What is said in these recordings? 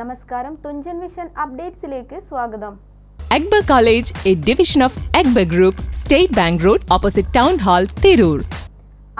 നമസ്കാരം. തുഞ്ചൻ വിഷൻ അപ്ഡേറ്റ്സിലേക്ക് സ്വാഗതം. എഗ്ബ college A division of എഗ്ബ group state bank road opposite town hall Tirur.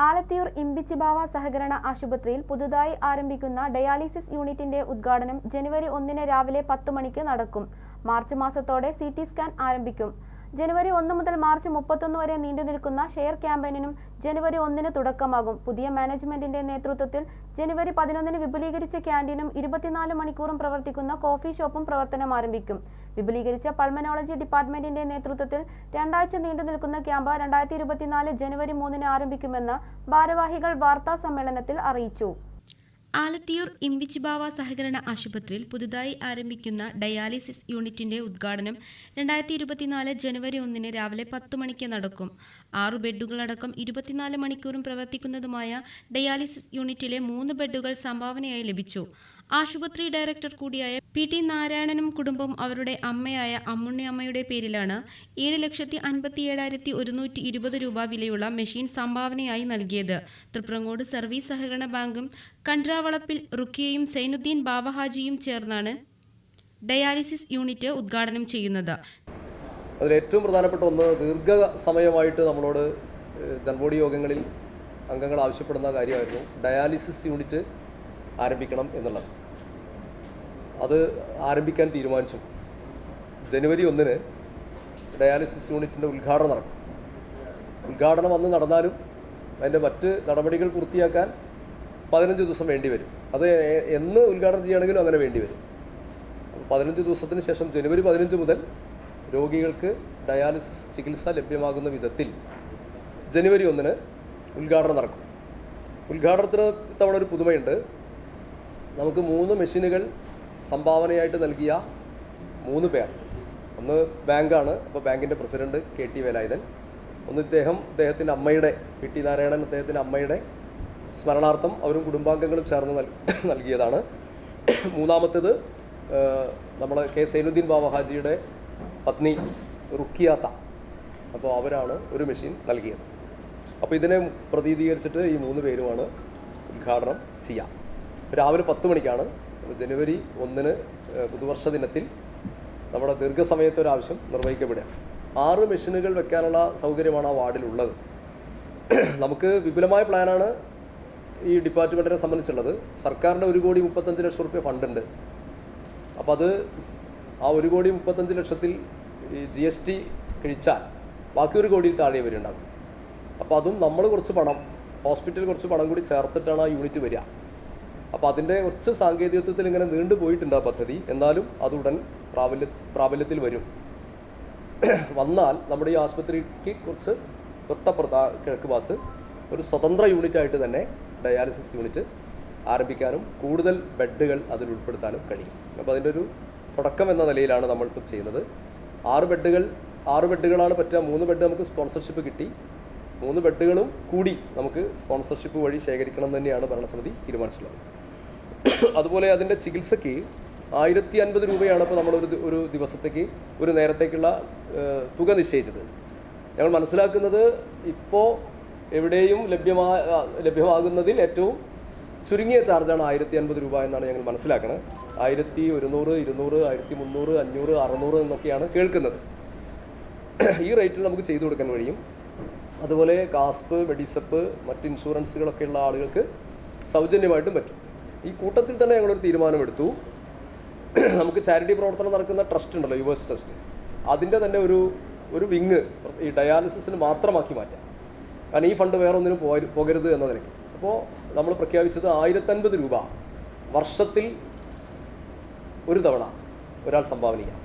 Alathiyur Imbichibava സഹകരണ ആശുപത്രിയിൽ പുതുതായി ആരംഭിക്കുന്ന ഡയാലിസിസ് യൂണിറ്റിന്റെ ഉദ്ഘാടനം ജനുവരി ഒന്നിന് രാവിലെ പത്ത് മണിക്ക് നടക്കും. മാർച്ച് മാസത്തോടെ സി ടി സ്കാൻ ആരംഭിക്കും. ജനുവരി ഒന്ന് മുതൽ മാർച്ച് മുപ്പത്തൊന്ന് വരെ നീണ്ടു നിൽക്കുന്ന ഷെയർ ക്യാമ്പയിനും ജനുവരി ഒന്നിന് തുടക്കമാകും. പുതിയ മാനേജ്മെന്റിന്റെ നേതൃത്വത്തിൽ ജനുവരി പതിനൊന്നിന് വിപുലീകരിച്ച ക്യാന്റീനും ഇരുപത്തിനാല് മണിക്കൂറും പ്രവർത്തിക്കുന്ന കോഫി ഷോപ്പും പ്രവർത്തനം ആരംഭിക്കും. വിപുലീകരിച്ച പൾമനോളജി ഡിപ്പാർട്ട്മെന്റിന്റെ നേതൃത്വത്തിൽ രണ്ടാഴ്ച നീണ്ടു നിൽക്കുന്ന ക്യാമ്പ് രണ്ടായിരത്തി ഇരുപത്തിനാല് ജനുവരി മൂന്നിന് ആരംഭിക്കുമെന്ന് ഭാരവാഹികൾ വാർത്താ സമ്മേളനത്തിൽ അറിയിച്ചു. ആലത്തിയൂർ ഇമ്പിച്ചിബാവ സഹകരണ ആശുപത്രിയിൽ പുതുതായി ആരംഭിക്കുന്ന ഡയാലിസിസ് യൂണിറ്റിന്റെ ഉദ്ഘാടനം രണ്ടായിരത്തി ഇരുപത്തിനാല് ജനുവരി ഒന്നിന് രാവിലെ പത്ത് മണിക്ക് നടക്കും. ആറു ബെഡുകളടക്കം ഇരുപത്തിനാല് മണിക്കൂറും പ്രവർത്തിക്കുന്നതുമായ ഡയാലിസിസ് യൂണിറ്റിലെ മൂന്ന് ബെഡുകൾ സംഭാവനയായി ലഭിച്ചു. ആശുപത്രി ഡയറക്ടർ കൂടിയായ പി ടി നാരായണനും കുടുംബവും അവരുടെ അമ്മയായ അമ്മുണ്ണിയമ്മയുടെ പേരിലാണ് ഏഴ് ലക്ഷത്തി അൻപത്തി ഏഴായിരത്തി ഒരുന്നൂറ്റി ഇരുപത് രൂപ വിലയുള്ള മെഷീൻ സംഭാവനയായി നൽകിയത്. തൃപ്രങ്ങോട് സർവീസ് സഹകരണ ബാങ്കും കണ്ട്രാവളപ്പിൽ റുക്കിയയും സൈനുദ്ദീൻ ബാബഹാജിയും ചേർന്നാണ് ഡയാലിസിസ് യൂണിറ്റ് ഉദ്ഘാടനം ചെയ്യുന്നത്. അതിൽ ഏറ്റവും പ്രധാനപ്പെട്ട ഒന്ന് ദീർഘ സമയമായിട്ട് നമ്മളോട് ജൻബോഡി യോഗങ്ങളിൽ അംഗങ്ങൾ ആവശ്യപ്പെടുന്ന കാര്യമായിരുന്നു. ഡയാലിസിസ് യൂണിറ്റ് ആരംഭിക്കണം എന്നുള്ളത്. അത് ആരംഭിക്കാൻ തീരുമാനിച്ചു. ജനുവരി ഒന്നിന് ഡയാലിസിസ് യൂണിറ്റിന്റെ ഉദ്ഘാടനം നടക്കും. ഉദ്ഘാടനം അന്ന് നടന്നാലും അതിന്റെ മറ്റ് നടപടികൾ പൂർത്തിയാക്കാൻ പതിനഞ്ച് ദിവസം വേണ്ടി വരും. അത് എന്ന് ഉദ്ഘാടനം ചെയ്യുകയാണെങ്കിലും അങ്ങനെ വേണ്ടി വരും. പതിനഞ്ച് ദിവസത്തിന് ശേഷം ജനുവരി പതിനഞ്ച് മുതൽ രോഗികൾക്ക് ഡയാലിസിസ് ചികിത്സ ലഭ്യമാകുന്ന വിധത്തിൽ ജനുവരി ഒന്നിന് ഉദ്ഘാടനം നടക്കും. ഉദ്ഘാടനത്തിന് ഇത്തവണ ഒരു പുതുമയുണ്ട്. നമുക്ക് മൂന്ന് മെഷീനുകൾ സംഭാവനയായിട്ട് നൽകിയ മൂന്ന് പേർ. ഒന്ന് ബാങ്കാണ് അപ്പോൾ ബാങ്കിന്റെ പ്രസിഡന്റ് കെ ടി വേലായുധൻ. ഒന്ന് ഇദ്ദേഹം അദ്ദേഹത്തിന്റെ അമ്മയുടെ പി ടി നാരായണൻ അദ്ദേഹത്തിന്റെ അമ്മയുടെ സ്മരണാർത്ഥം അവരും കുടുംബാംഗങ്ങളും ചേർന്ന് നൽ നൽകിയതാണ്. മൂന്നാമത്തേത് നമ്മൾ കെ സൈനുദ്ദീൻ ബാബ ഹാജിയുടെ പത്നി റുക്കിയാത്ത അപ്പോൾ അവരാണ് ഒരു മെഷീൻ നൽകിയത്. അപ്പോൾ ഇതിനെ പ്രതിനിധീകരിച്ചിട്ട് ഈ മൂന്ന് പേരുമാണ് ഉദ്ഘാടനം ചെയ്യാം. രാവിലെ പത്ത് മണിക്കാണ്. ജനുവരി ഒന്നിന് പുതുവർഷ ദിനത്തിൽ നമ്മുടെ ദീർഘസമയത്തെ ഒരു ആവശ്യം നിർവഹിക്കപ്പെടുക. ആറ് മെഷീനുകൾ വെക്കാനുള്ള സൗകര്യമാണ് ആ വാർഡിലുള്ളത്. നമുക്ക് വിപുലമായ പ്ലാനാണ് ഈ ഡിപ്പാർട്ട്മെന്റിനെ സംബന്ധിച്ചുള്ളത്. സർക്കാരിന്റെ ഒരു കോടി മുപ്പത്തഞ്ച് ലക്ഷം റുപ്യ ഫണ്ടുണ്ട്. അപ്പോൾ അത് ആ ഒരു കോടി മുപ്പത്തഞ്ച് ലക്ഷത്തിൽ ഈ ജി എസ് ടി കഴിച്ചാൽ ബാക്കി ഒരു കോടിയിൽ താഴെ വരുന്നുണ്ടാകും അപ്പോൾ അതും നമ്മൾ കുറച്ച് പണം ഹോസ്പിറ്റലിൽ കുറച്ച് പണം കൂടി ചേർത്തിട്ടാണ് ആ യൂണിറ്റ് വരിക. അപ്പോൾ അതിന്റെ കുറച്ച് സാങ്കേതികത്വത്തിൽ ഇങ്ങനെ നീണ്ടു പോയിട്ടുണ്ട് ആ പദ്ധതി. എന്നാലും അത് ഉടൻ പ്രാബല്യ പ്രാബല്യത്തിൽ വരും. വന്നാൽ നമ്മുടെ ഈ ആശുപത്രിക്ക് കുറച്ച് ആ കിഴക്ക് ഭാഗത്ത് ഒരു സ്വതന്ത്ര യൂണിറ്റ് ആയിട്ട് തന്നെ ഡയാലിസിസ് യൂണിറ്റ് ആരംഭിക്കാനും കൂടുതൽ ബെഡുകൾ അതിൽ ഉൾപ്പെടുത്താനും കഴിയും. അപ്പോൾ അതിന്റെ ഒരു തുടക്കം എന്ന നിലയിലാണ് നമ്മളിപ്പോൾ ചെയ്യുന്നത്. ആറ് ബെഡുകൾ ആറ് ബെഡുകളാണ് പറ്റുക. മൂന്ന് ബെഡ് നമുക്ക് സ്പോൺസർഷിപ്പ് കിട്ടി. മൂന്ന് ബെഡുകളും കൂടി നമുക്ക് സ്പോൺസർഷിപ്പ് വഴി ശേഖരിക്കണം തന്നെയാണ് ഭരണസമിതി തീരുമാനിച്ചിട്ടുള്ളത്. അതുപോലെ അതിന്റെ ചികിത്സയ്ക്ക് ആയിരത്തി അൻപത് രൂപയാണ് ഇപ്പോൾ നമ്മളൊരു ഒരു ദിവസത്തേക്ക് ഒരു നേരത്തേക്കുള്ള തുക നിശ്ചയിച്ചത്. ഞങ്ങൾ മനസ്സിലാക്കുന്നത് ഇപ്പോൾ എവിടെയും ലഭ്യമാ ലഭ്യമാകുന്നതിൽ ഏറ്റവും ചുരുങ്ങിയ ചാർജാണ് ആയിരത്തി അൻപത് രൂപ എന്നാണ് ഞങ്ങൾ മനസ്സിലാക്കുന്നത് ആയിരത്തി ഒരുന്നൂറ് ഇരുന്നൂറ് ആയിരത്തി മുന്നൂറ് അഞ്ഞൂറ് അറുന്നൂറ് എന്നൊക്കെയാണ് കേൾക്കുന്നത്. ഈ റേറ്റിൽ നമുക്ക് ചെയ്തു കൊടുക്കാൻ കഴിയും. അതുപോലെ കാസ്പ് മെഡിസപ്പ് മറ്റ് ഇൻഷുറൻസുകളൊക്കെ ഉള്ള ആളുകൾക്ക് സൗജന്യമായിട്ടും പറ്റും. ഈ കൂട്ടത്തിൽ തന്നെ ഞങ്ങളൊരു തീരുമാനമെടുത്തു. നമുക്ക് ചാരിറ്റി പ്രവർത്തനം നടക്കുന്ന ട്രസ്റ്റ് ഉണ്ടല്ലോ യുവേഴ്സ് ട്രസ്റ്റ്. അതിന്റെ തന്നെ ഒരു ഒരു വിങ് ഈ ഡയാലിസിസിന് മാത്രമാക്കി മാറ്റാം. കാരണം ഈ ഫണ്ട് വേറെ ഒന്നിനും പോകരുത് എന്ന നിലയ്ക്ക്. അപ്പോൾ നമ്മൾ പ്രഖ്യാപിച്ചത് ആയിരത്തൻപത് രൂപ വർഷത്തിൽ ഒരു തവണ ഒരാൾ സംഭാവന ചെയ്യാം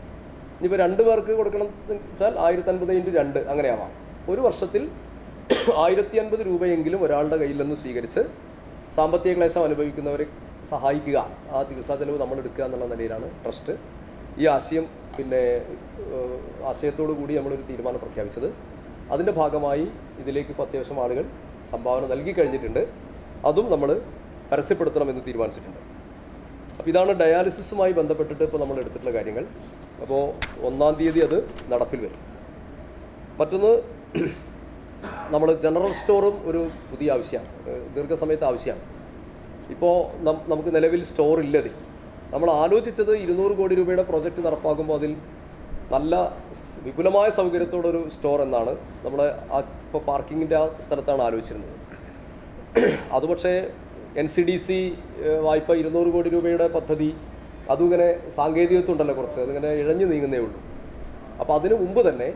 ഇനിയിപ്പോൾ രണ്ട് പേർക്ക് കൊടുക്കണം വെച്ചാൽ ആയിരത്തൻപത് ഇന്റു രണ്ട് അങ്ങനെയാവാം. ഒരു വർഷത്തിൽ ആയിരത്തി അൻപത് രൂപയെങ്കിലും ഒരാളുടെ കയ്യിൽ നിന്ന് സ്വീകരിച്ച് സാമ്പത്തിക ക്ലേശം അനുഭവിക്കുന്നവരെ സഹായിക്കുക. ആ ചികിത്സാ ചെലവ് നമ്മൾ എടുക്കുക എന്നുള്ള നിലയിലാണ് ട്രസ്റ്റ്. ഈ ആശയം പിന്നെ ആശയത്തോടു കൂടി നമ്മളൊരു തീരുമാനം പ്രഖ്യാപിച്ചത്. അതിന്റെ ഭാഗമായി ഇതിലേക്ക് ഇപ്പോൾ അത്യാവശ്യം ആളുകൾ സംഭാവന നൽകി കഴിഞ്ഞിട്ടുണ്ട്. അതും നമ്മൾ പരസ്യപ്പെടുത്തണമെന്ന് തീരുമാനിച്ചിട്ടുണ്ട്. അപ്പോൾ ഇതാണ് ഡയാലിസിസുമായി ബന്ധപ്പെട്ടിട്ട് ഇപ്പോൾ നമ്മൾ എടുത്തിട്ടുള്ള കാര്യങ്ങൾ. അപ്പോൾ ഒന്നാം തീയതി അത് നടപ്പിൽ വരും. മറ്റൊന്ന് നമ്മൾ ജനറൽ സ്റ്റോറും ഒരു പുതിയ ആവശ്യമാണ് ദീർഘസമയത്ത് ആവശ്യമാണ്. ഇപ്പോൾ നമുക്ക് നിലവിൽ സ്റ്റോർ ഇല്ലത് നമ്മൾ ആലോചിച്ചത് ഇരുന്നൂറ് കോടി രൂപയുടെ പ്രോജക്റ്റ് നടപ്പാക്കുമ്പോൾ അതിൽ നല്ല വിപുലമായ സൗകര്യത്തോടൊരു സ്റ്റോർ എന്നാണ് നമ്മൾ ആ ഇപ്പോൾ പാർക്കിങ്ങിന്റെ ആ സ്ഥലത്താണ് ആലോചിച്ചിരുന്നത്. അത് പക്ഷേ എൻ സി ഡി സി വായ്പ ഇരുന്നൂറ് കോടി രൂപയുടെ പദ്ധതി അതും ഇങ്ങനെ സാങ്കേതികത്വം ഉണ്ടല്ലോ കുറച്ച് അതിങ്ങനെ ഇഴഞ്ഞു നീങ്ങുന്നേ ഉള്ളൂ. അപ്പോൾ അതിനു മുമ്പ് തന്നെ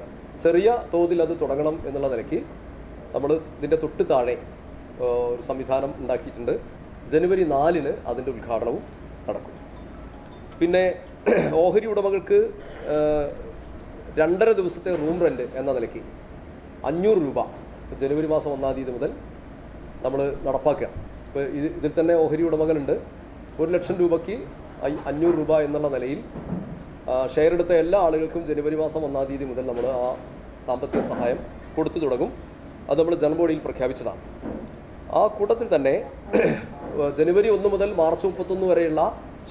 ചെറിയ തോതിൽ അത് തുടങ്ങണം എന്നുള്ള നിലയ്ക്ക് നമ്മൾ ഇതിന്റെ തൊട്ട് താഴെ ഒരു സംവിധാനം ഉണ്ടാക്കിയിട്ടുണ്ട്. ജനുവരി നാലിന് അതിന്റെ ഉദ്ഘാടനവും നടക്കും. പിന്നെ ഓഹരി ഉടമകൾക്ക് രണ്ടര ദിവസത്തെ റൂം റെന്റ് എന്ന നിലയ്ക്ക് അഞ്ഞൂറ് രൂപ ജനുവരി മാസം ഒന്നാം തീയതി മുതൽ നമ്മൾ നടപ്പാക്കുകയാണ്. ഇപ്പോൾ ഇത് ഇതിൽ തന്നെ ഓഹരി ഉടമകളുണ്ട്. ഒരു ലക്ഷം രൂപയ്ക്ക് അഞ്ഞൂറ് രൂപ എന്നുള്ള നിലയിൽ ഷെയർ എടുത്ത എല്ലാ ആളുകൾക്കും ജനുവരി മാസം ഒന്നാം തീയതി മുതൽ നമ്മൾ ആ സാമ്പത്തിക സഹായം കൊടുത്തു തുടങ്ങും. അത് നമ്മൾ ജനബോഡിയിൽ പ്രഖ്യാപിച്ചതാണ്. ആ കൂട്ടത്തിൽ തന്നെ ജനുവരി ഒന്ന് മുതൽ മാർച്ച് മുപ്പത്തൊന്ന് വരെയുള്ള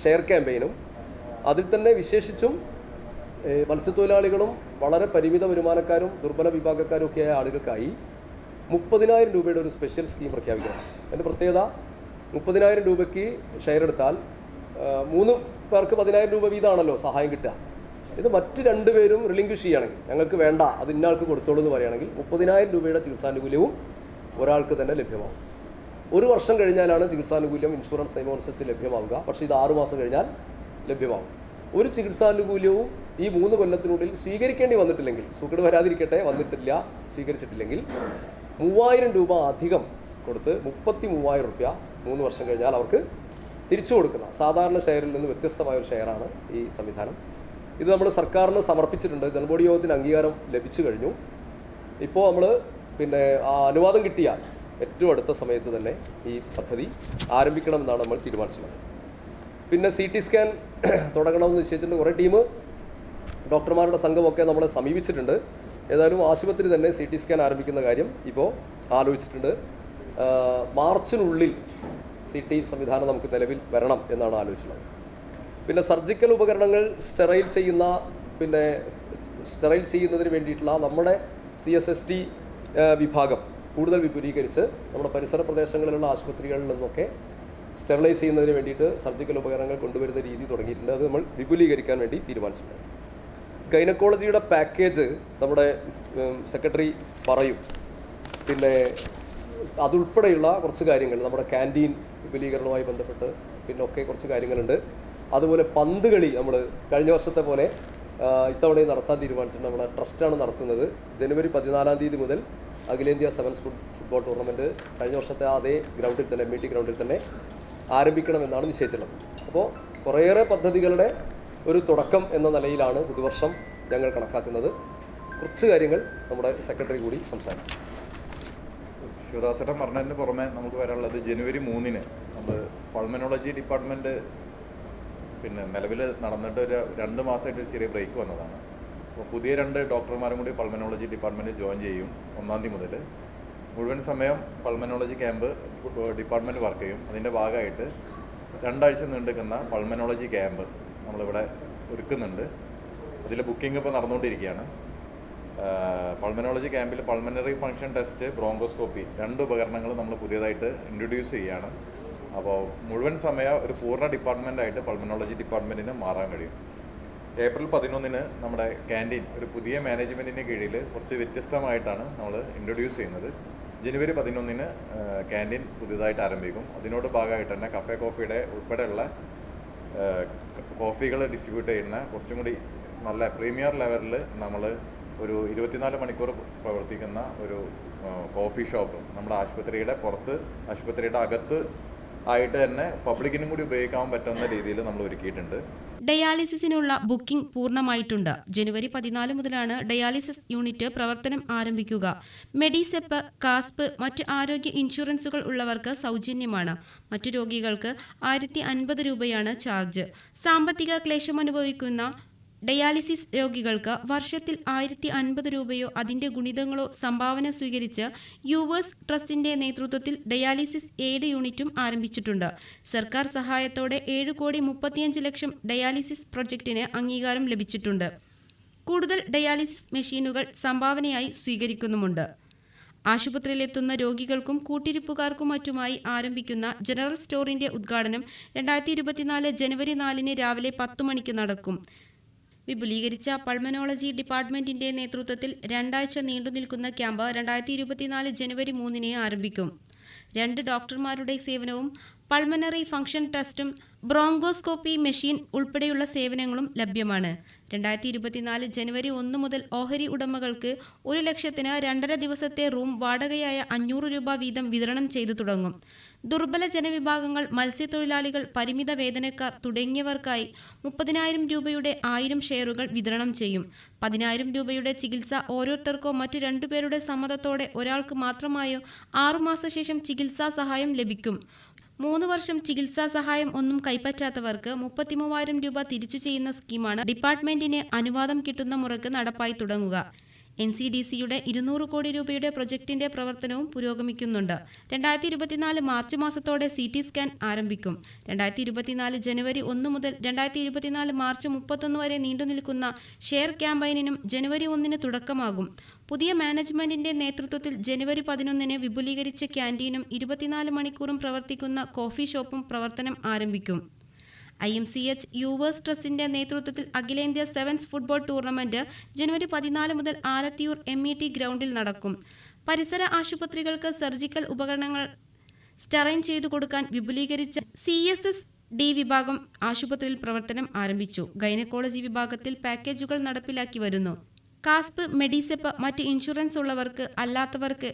ഷെയർ ക്യാമ്പയിനും അതിൽ തന്നെ വിശേഷിച്ചും മത്സ്യത്തൊഴിലാളികളും വളരെ പരിമിത വരുമാനക്കാരും ദുർബല വിഭാഗക്കാരും ഒക്കെയായ ആളുകൾക്കായി മുപ്പതിനായിരം രൂപയുടെ ഒരു സ്പെഷ്യൽ സ്കീം പ്രഖ്യാപിക്കണം. അതിന്റെ പ്രത്യേകത മുപ്പതിനായിരം രൂപയ്ക്ക് ഷെയർ എടുത്താൽ മൂന്ന് പേർക്ക് പതിനായിരം രൂപ വീതമാണല്ലോ സഹായം കിട്ടുക. ഇത് മറ്റ് രണ്ടുപേരും റിലിംഗ്വിഷ് ചെയ്യുകയാണെങ്കിൽ ഞങ്ങൾക്ക് വേണ്ട അത് ഇന്നയാൾക്ക് കൊടുത്തോളൂ എന്ന് പറയുകയാണെങ്കിൽ മുപ്പതിനായിരം രൂപയുടെ ചികിത്സാനുകൂല്യവും ഒരാൾക്ക് തന്നെ ലഭ്യമാകും ഒരു വർഷം കഴിഞ്ഞാലാണ് ചികിത്സാനുകൂല്യം ഇൻഷുറൻസ് നിയമം അനുസരിച്ച് ലഭ്യമാവുക. പക്ഷേ ഇത് ആറ് മാസം കഴിഞ്ഞാൽ ലഭ്യമാകും ഒരു ചികിത്സാനുകൂല്യവും ഈ മൂന്ന് കൊല്ലത്തിനുള്ളിൽ സ്വീകരിക്കേണ്ടി വന്നിട്ടില്ലെങ്കിൽ സുഖട് വരാതിരിക്കട്ടെ വന്നിട്ടില്ല സ്വീകരിച്ചിട്ടില്ലെങ്കിൽ മൂവായിരം രൂപ അധികം കൊടുത്ത് മുപ്പത്തി മൂവായിരം റുപ്യ മൂന്ന് വർഷം കഴിഞ്ഞാൽ അവർക്ക് തിരിച്ചു കൊടുക്കുന്ന സാധാരണ ഷെയറിൽ നിന്ന് വ്യത്യസ്തമായ ഒരു ഷെയറാണ് ഈ സംവിധാനം. ഇത് നമ്മൾ സർക്കാരിന് സമർപ്പിച്ചിട്ടുണ്ട്. ജനബോഡി യോഗത്തിന് അംഗീകാരം ലഭിച്ചു കഴിഞ്ഞു. ഇപ്പോൾ നമ്മൾ പിന്നെ ആ അനുവാദം കിട്ടിയാൽ ഏറ്റവും അടുത്ത സമയത്ത് തന്നെ ഈ പദ്ധതി ആരംഭിക്കണമെന്നാണ് നമ്മൾ തീരുമാനിച്ചിട്ടുള്ളത്. പിന്നെ സി ടി സ്കാൻ തുടങ്ങണമെന്ന് നിശ്ചയിച്ചിട്ടുണ്ട്. കുറേ ടീം ഡോക്ടർമാരുടെ സംഘമൊക്കെ നമ്മളെ സമീപിച്ചിട്ടുണ്ട്. ഏതായാലും ആശുപത്രി തന്നെ സി ടി സ്കാൻ ആരംഭിക്കുന്ന കാര്യം ഇപ്പോൾ ആലോചിച്ചിട്ടുണ്ട്. മാർച്ചിനുള്ളിൽ സി ടി സംവിധാനം നമുക്ക് നിലവിൽ വരണം എന്നാണ് ആലോചിച്ചിട്ടുള്ളത്. പിന്നെ സർജിക്കൽ ഉപകരണങ്ങൾ സ്റ്റെറൈൽ ചെയ്യുന്ന പിന്നെ സ്റ്റെറൈൽ ചെയ്യുന്നതിന് വേണ്ടിയിട്ടുള്ള നമ്മുടെ സി എസ് എസ് ടി വിഭാഗം കൂടുതൽ വിപുലീകരിച്ച് നമ്മുടെ പരിസര പ്രദേശങ്ങളിലുള്ള ആശുപത്രികളിൽ നിന്നൊക്കെ സ്റ്റെറിലൈസ് ചെയ്യുന്നതിന് വേണ്ടിയിട്ട് സർജിക്കൽ ഉപകരണങ്ങൾ കൊണ്ടുവരുന്ന രീതി തുടങ്ങിയിട്ടുണ്ട്. അത് നമ്മൾ വിപുലീകരിക്കാൻ വേണ്ടി തീരുമാനിച്ചിട്ടുണ്ട്. ഗൈനക്കോളജിയുടെ പാക്കേജ് നമ്മുടെ സെക്രട്ടറി പറയും. പിന്നെ അതുൾപ്പെടെയുള്ള കുറച്ച് കാര്യങ്ങൾ നമ്മുടെ ക്യാന്റീൻ വിപുലീകരണവുമായി ബന്ധപ്പെട്ട് പിന്നെ ഒക്കെ കുറച്ച് കാര്യങ്ങളുണ്ട്. അതുപോലെ പന്ത് കളി നമ്മൾ കഴിഞ്ഞ വർഷത്തെ പോലെ ഇത്തവണയും നടത്താൻ തീരുമാനിച്ചിട്ടുണ്ട്. നമ്മുടെ ട്രസ്റ്റാണ് നടത്തുന്നത്. ജനുവരി പതിനാലാം തീയതി മുതൽ അഖിലേന്ത്യാ സെവൻസ് ഫുട് ഫുട്ബോൾ ടൂർണമെന്റ് കഴിഞ്ഞ വർഷത്തെ അതേ ഗ്രൗണ്ടിൽ തന്നെ ടി ഗ്രൗണ്ടിൽ തന്നെ ആരംഭിക്കണമെന്നാണ് നിശ്ചയിച്ചിട്ടുള്ളത്. അപ്പോൾ കുറേയേറെ പദ്ധതികളുടെ ഒരു തുടക്കം എന്ന നിലയിലാണ് പുതുവർഷം ഞങ്ങൾ കണക്കാക്കുന്നത്. കുറച്ച് കാര്യങ്ങൾ നമ്മുടെ സെക്രട്ടറി കൂടി സംസാരിക്കും. ശിവദാസേട്ടൻ പറഞ്ഞതിന് പുറമെ നമുക്ക് വരാനുള്ളത് ജനുവരി മൂന്നിന് നമ്മൾ പൾമനോളജി ഡിപ്പാർട്ട്മെന്റ് പിന്നെ നിലവിൽ നടന്നിട്ട് ഒരു രണ്ട് മാസമായിട്ട് ഒരു ചെറിയ ബ്രേക്ക് വന്നതാണ്. അപ്പോൾ പുതിയ രണ്ട് ഡോക്ടർമാരും കൂടി പൾമനോളജി ഡിപ്പാർട്ട്മെന്റ് ജോയിൻ ചെയ്യും ഒന്നാം തീയതി മുതൽ. മുഴുവൻ സമയം പൾമനോളജി ക്യാമ്പ് ഡിപ്പാർട്ട്മെന്റ് വർക്ക് ചെയ്യും. അതിന്റെ ഭാഗമായിട്ട് രണ്ടാഴ്ച നീണ്ടുക്കുന്ന പൾമനോളജി ക്യാമ്പ് നമ്മളിവിടെ ഒരുക്കുന്നുണ്ട്. അതിൽ ബുക്കിംഗ് ഇപ്പോൾ നടന്നുകൊണ്ടിരിക്കുകയാണ്. പൾമനോളജി ക്യാമ്പിൽ പൾമനറി ഫങ്ഷൻ ടെസ്റ്റ് ബ്രോങ്കോസ്കോപ്പി രണ്ട് ഉപകരണങ്ങൾ നമ്മൾ പുതിയതായിട്ട് ഇൻട്രൊഡ്യൂസ് ചെയ്യുകയാണ്. അപ്പോൾ മുഴുവൻ സമയ ഒരു പൂർണ ഡിപ്പാർട്ട്മെന്റായിട്ട് പൾമനോളജി ഡിപ്പാർട്ട്മെന്റിന് മാറാൻ കഴിയും. ഏപ്രിൽ പതിനൊന്നിന് നമ്മുടെ ക്യാന്റീൻ ഒരു പുതിയ മാനേജ്മെന്റിന്റെ കീഴിൽ കുറച്ച് വ്യത്യസ്തമായിട്ടാണ് നമ്മൾ ഇൻട്രൊഡ്യൂസ് ചെയ്യുന്നത്. ജനുവരി പതിനൊന്നിന് ക്യാന്റീൻ പുതിയതായിട്ട് ആരംഭിക്കും. അതിനോട് ഭാഗമായിട്ട് തന്നെ കഫേ കോഫിയുടെ ഉൾപ്പെടെയുള്ള കോഫികൾ ഡിസ്ട്രിബ്യൂട്ട് ചെയ്യുന്ന കുറച്ചും കൂടി നല്ല പ്രീമിയർ ലെവലിൽ നമ്മൾ ഒരു ഇരുപത്തിനാല് മണിക്കൂർ പ്രവർത്തിക്കുന്ന ഒരു കോഫി ഷോപ്പ് നമ്മുടെ ആശുപത്രിയുടെ പുറത്ത് ആശുപത്രിയുടെ അകത്ത് ആയിട്ട് തന്നെ പബ്ലിക്കിനും കൂടി ഉപയോഗിക്കാൻ പറ്റുന്ന രീതിയിൽ നമ്മൾ ഒരുക്കിയിട്ടുണ്ട്. ഡയാലിസിസിനുള്ള ബുക്കിംഗ് പൂർണമായിട്ടുണ്ട്. ജനുവരി പതിനാല് മുതലാണ് ഡയാലിസിസ് യൂണിറ്റ് പ്രവർത്തനം ആരംഭിക്കുക. മെഡിസെപ്പ് കാസ്പ് മറ്റ് ആരോഗ്യ ഇൻഷുറൻസുകൾ ഉള്ളവർക്ക് സൗജന്യമാണ്. മറ്റു രോഗികൾക്ക് ആയിരത്തി രൂപയാണ് ചാർജ്. സാമ്പത്തിക ക്ലേശം അനുഭവിക്കുന്ന ഡയാലിസിസ് രോഗികൾക്ക് വർഷത്തിൽ ആയിരത്തി അൻപത് രൂപയോ അതിന്റെ ഗുണിതങ്ങളോ സംഭാവന സ്വീകരിച്ച് യുവേഴ്സ് ട്രസ്റ്റിന്റെ നേതൃത്വത്തിൽ ഡയാലിസിസ് എയ്ഡ് യൂണിറ്റും ആരംഭിച്ചിട്ടുണ്ട്. സർക്കാർ സഹായത്തോടെ ഏഴ് കോടി മുപ്പത്തിയഞ്ച് ലക്ഷം ഡയാലിസിസ് പ്രൊജക്ടിന് അംഗീകാരം ലഭിച്ചിട്ടുണ്ട്. കൂടുതൽ ഡയാലിസിസ് മെഷീനുകൾ സംഭാവനയായി സ്വീകരിക്കുന്നുമുണ്ട്. ആശുപത്രിയിലെത്തുന്ന രോഗികൾക്കും കൂട്ടിരിപ്പുകാർക്കും മറ്റുമായി ആരംഭിക്കുന്ന ജനറൽ സ്റ്റോറിന്റെ ഉദ്ഘാടനം രണ്ടായിരത്തി ഇരുപത്തിനാല് ജനുവരി നാലിന് രാവിലെ പത്തു മണിക്ക് നടക്കും. വിപുലീകരിച്ച പൾമനോളജി ഡിപ്പാർട്ട്മെന്റിന്റെ നേതൃത്വത്തിൽ രണ്ടാഴ്ച നീണ്ടുനിൽക്കുന്ന ക്യാമ്പ് രണ്ടായിരത്തി ഇരുപത്തിനാല് ജനുവരി മൂന്നിന് ആരംഭിക്കും. രണ്ട് ഡോക്ടർമാരുടെ സേവനവും പൾമനറി ഫംഗ്ഷൻ ടെസ്റ്റും ബ്രോങ്കോസ്കോപ്പി മെഷീൻ ഉൾപ്പെടെയുള്ള സേവനങ്ങളും ലഭ്യമാണ്. രണ്ടായിരത്തി ഇരുപത്തിനാല് ജനുവരി ഒന്ന് മുതൽ ഓഹരി ഉടമകൾക്ക് ഒരു ലക്ഷത്തിന് രണ്ടര ദിവസത്തെ റൂം വാടകയായ അഞ്ഞൂറ് രൂപ വീതം വിതരണം ചെയ്തു തുടങ്ങും. ദുർബല ജനവിഭാഗങ്ങൾ മത്സ്യത്തൊഴിലാളികൾ പരിമിത വേതനക്കാർ തുടങ്ങിയവർക്കായി മുപ്പതിനായിരം രൂപയുടെ ആയിരം ഷെയറുകൾ വിതരണം ചെയ്യും. പതിനായിരം രൂപയുടെ ചികിത്സ ഓരോരുത്തർക്കോ മറ്റു രണ്ടുപേരുടെ സമ്മതത്തോടെ ഒരാൾക്ക് മാത്രമായോ ആറുമാസ ശേഷം ചികിത്സാ സഹായം ലഭിക്കും. മൂന്ന് വർഷം ചികിത്സാ സഹായം ഒന്നും കൈപ്പറ്റാത്തവർക്ക് മുപ്പത്തിമൂവായിരം രൂപ തിരിച്ചു ചെയ്യുന്ന സ്കീമാണ് ഡിപ്പാർട്ട്മെന്റിന് അനുവാദം കിട്ടുന്ന മുറക്ക് നടപ്പായി തുടങ്ങുക. എൻ സി ഡി സിയുടെ ഇരുന്നൂറ് കോടി രൂപയുടെ പ്രൊജക്ടിന്റെ പ്രവർത്തനവും പുരോഗമിക്കുന്നുണ്ട്. രണ്ടായിരത്തി ഇരുപത്തിനാല് മാർച്ച് മാസത്തോടെ സി ടി സ്കാൻ ആരംഭിക്കും. രണ്ടായിരത്തി ഇരുപത്തിനാല് ജനുവരി ഒന്ന് മുതൽ രണ്ടായിരത്തി ഇരുപത്തിനാല് മാർച്ച് മുപ്പത്തൊന്ന് വരെ നീണ്ടുനിൽക്കുന്ന ഷെയർ ക്യാമ്പയിനും ജനുവരി ഒന്നിന് തുടക്കമാകും. പുതിയ മാനേജ്മെന്റിന്റെ നേതൃത്വത്തിൽ ജനുവരി പതിനൊന്നിന് വിപുലീകരിച്ച ക്യാന്റീനും ഇരുപത്തിനാല് മണിക്കൂറും പ്രവർത്തിക്കുന്ന കോഫി ഷോപ്പും പ്രവർത്തനം ആരംഭിക്കും. I M C H yours ട്രസ്റ്റിന്റെ നേതൃത്വത്തിൽ അഖിലേന്ത്യാ സെവൻസ് ഫുട്ബോൾ ടൂർണമെന്റ് ജനുവരി പതിനാല് മുതൽ ആലത്തിയൂർ എം ഇ ടി ഗ്രൗണ്ടിൽ നടക്കും. പരിസര ആശുപത്രികൾക്ക് സർജിക്കൽ ഉപകരണങ്ങൾ സ്റ്റെറൈൻ ചെയ്തു കൊടുക്കാൻ വിപുലീകരിച്ച സി എസ് എസ് ഡി വിഭാഗം ആശുപത്രിയിൽ പ്രവർത്തനം ആരംഭിച്ചു. ഗൈനക്കോളജി വിഭാഗത്തിൽ പാക്കേജുകൾ നടപ്പിലാക്കി വരുന്നു. കാസ്പ് മെഡിസെപ്പ് മറ്റ് ഇൻഷുറൻസ് ഉള്ളവർക്ക് അല്ലാത്തവർക്ക്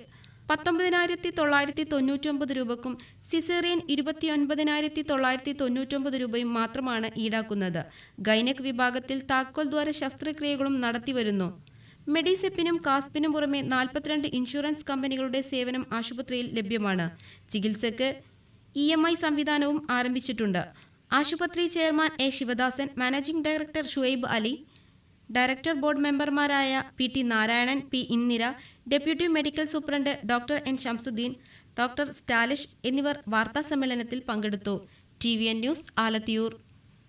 പത്തൊമ്പതിനായിരത്തി തൊള്ളായിരത്തി തൊണ്ണൂറ്റൊമ്പത് രൂപക്കും സിസേറിയൻ ഇരുപത്തിയൊൻപതിനായിരത്തി തൊള്ളായിരത്തി തൊണ്ണൂറ്റൊമ്പത് രൂപയും മാത്രമാണ് ഈടാക്കുന്നത്. ഗൈനക് വിഭാഗത്തിൽ താക്കോൽ ദ്വാര ശസ്ത്രക്രിയകളും നടത്തിവരുന്നു. മെഡിസെപ്പിനും കാസ്പിനും പുറമെ നാൽപ്പത്തിരണ്ട് ഇൻഷുറൻസ് കമ്പനികളുടെ സേവനം ആശുപത്രിയിൽ ലഭ്യമാണ്. ചികിത്സക്ക് ഇ എം ഐ സംവിധാനവും ആരംഭിച്ചിട്ടുണ്ട്. ആശുപത്രി chairman A Sivadasan managing director Shuaib Ali director board മെമ്പർമാരായ P T Narayanan P Indira deputy medical superintendent doctor N Shamsuddin doctor Stalish എന്നിവർ വാർത്താസമ്മേളനത്തിൽ പങ്കെടുത്തു. T V N news Alathiyur.